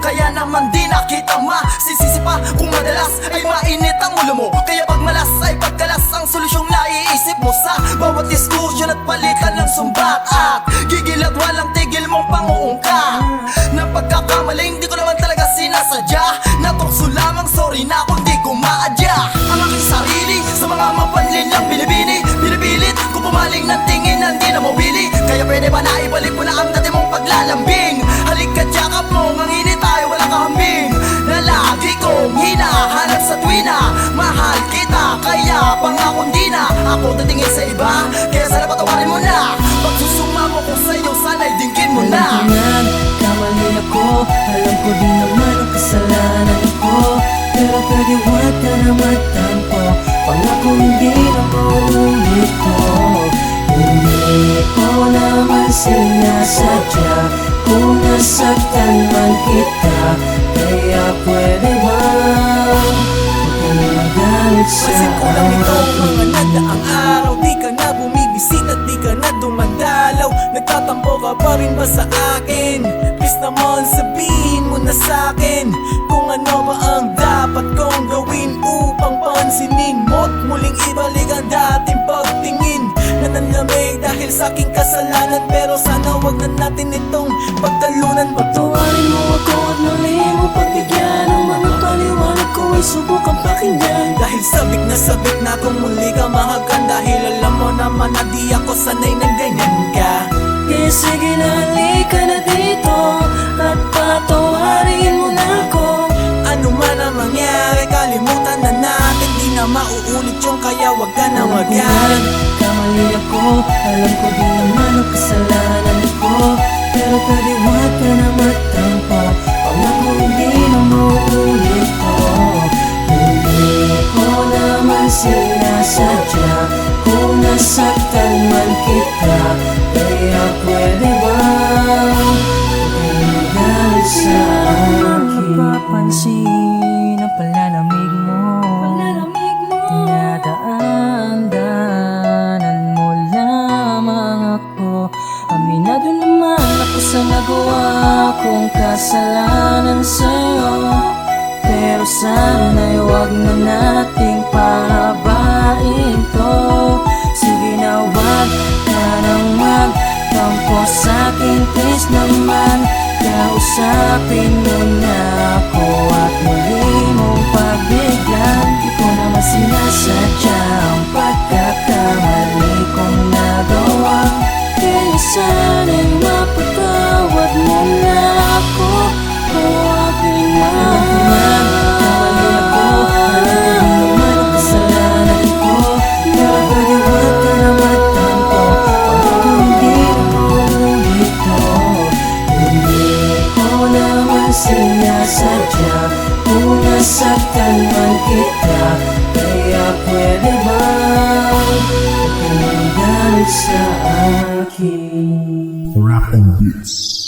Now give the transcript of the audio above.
Kaya naman di na kita masisisi pa Kung madalas ay mainit ang ulo mo. Kaya pag malas ay pagkalas Ang solusyong naiisip mo sa bawat diskusyon At palitan ng sumbat. At gigil at walang tigil mong panguungka Na pagkakamaling di ko naman talaga sinasadya. Natukso lamang sorry na kung di ko maadya. Ang aking sarili sa mga mapanlin lang binibini Binibilit kung pumaling ng tingin na Ako tatingin sa iba, kaya sana patawarin mo na. Pagsusuma mo ko sa'yo, sana'y dinggin mo na. Kamali ako. Alam ko din naman ang kasalanan ko Pero pwede huwag ka na magtampo. Pangako hindi na maulit ko Hindi ko naman sinasadya Kung nasaktan man kita. Kaya pwede magalit sa Pansin ko lang ito. Mga nagdaang araw Di ka na bumibisita, di ka na dumadalaw Nagtatampo ka pa rin ba sa akin? Please naman sabihin mo na sa akin Kung ano ba ang dapat kong gawin Upang pansinin mo't muling ibalik ang dating pagtingin. Na nanlamig dahil sa aking kasalanan Pero sana wag na natin itong pagtalunan. Patawarin Dahil sabik na sabik na kung muli ka mahagan Dahil alam mo naman na di ako sanay ng ganyan ka. Kaya sige na halika na dito At patawarin mo na ako. Ano man ang mangyari kalimutan na natin Di na mauulit yung kaya wag ka na magalit Kamali ako Alam ko din naman ang kasalanan ko. Pero pwede huwag ka na kita Kaya pwede ba magalit sa akin Napapansin ang palalamig mo. Dinadaan-daanan mo lamang ako. Aminado naman ako sa nagawa kong kasalanan sa'yo. Pero sana'y huwag na nating Kausapin mo na ako at muli mong pagbigyan Di ko naman nasaktan man kita Kaya pwede ba Huwag ka na magalit sa akin Rap and Beats.